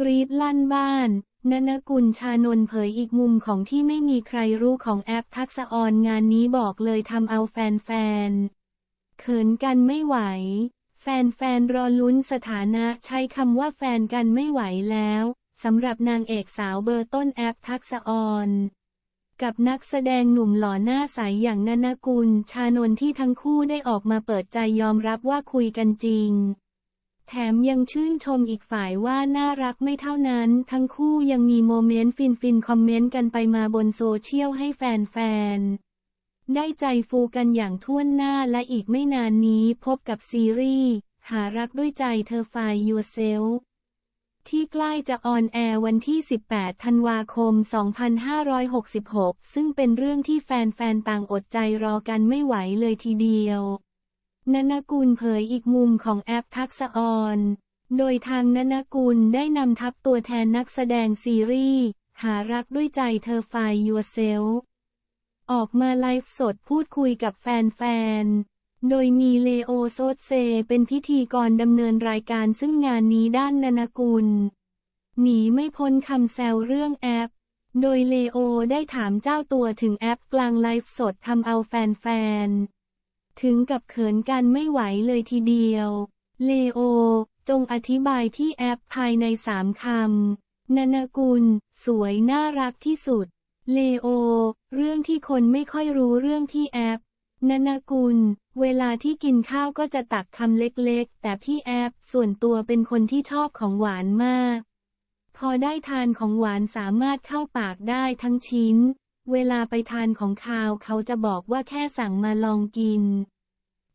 กรีดลั่นบ้านนนกุลชานนเผยอีกมุมของที่ไม่มีใครรู้ของแอปทักษะออนงานนี้บอกเลยทำเอาแฟนๆ เขินกันไม่ไหว แฟนๆ รอลุ้นสถานะใช้คำว่าแฟนกันไม่ไหวแล้วสำหรับนางเอกสาวเบอร์ต้นแอปทักษะออนกับนักแสดงหนุ่มหล่อหน้าใสอย่างนนกุลชานนที่ทั้งคู่ได้ออกมาเปิดใจยอมรับว่าคุยกันจริง แถมยังชื่นชมอีกฝ่ายว่าน่ารักไม่เท่านั้น ทั้งคู่ยังมีโมเมนต์ฟินๆ คอมเมนต์กันไปมาบนโซเชียลให้แฟนๆ ได้ใจฟูกันอย่างท่วนหน้าและอีกไม่นานนี้พบกับซีรีส์ หารักด้วยใจเธอไฟ Yourself ที่ใกล้จะออนแอร์วันที่ 18 ธันวาคม 2566 ซึ่งเป็นเรื่องที่แฟนๆ ต่างอดใจรอกันไม่ไหวเลยทีเดียว นนกุลเผยอีกมุมของแอปทักษะออนโดยทางนนกุลได้นำทัพตัวแทนนักแสดงซีรีส์ หารักด้วยใจเธอไฟ Yourself ออกมาไลฟ์สดพูดคุยกับแฟนๆ โดยมีเลโอโซเซเป็นพิธีกรดำเนินรายการซึ่งงานนี้ด้านนนกุล หนีไม่พ้นคำแซวเรื่องแอป โดยเลโอได้ถามเจ้าตัวถึงแอปกลางไลฟ์สดทำเอาแฟนๆ ถึงกับเขินกันไม่ไหวเลยทีเดียว เลโอ จงอธิบายที่แอปภายในสามคำนนกุล สวยน่ารักที่สุด เลโอ เรื่องที่คนไม่ค่อยรู้เรื่องที่แอปนนกุล เวลาที่กินข้าวก็จะตักคำเล็กๆ แต่พี่แอปส่วนตัวเป็นคนที่ชอบของหวานมาก พอได้ทานของหวานสามารถเข้าปากได้ทั้งชิ้น เวลาไปทานของคาวเขาจะบอกว่าแค่สั่งมาลองกิน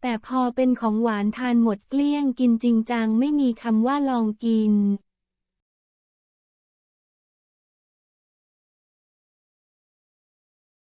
แต่พอเป็นของหวานทานหมดเกลี้ยงกินจริงจังไม่มีคำว่าลองกิน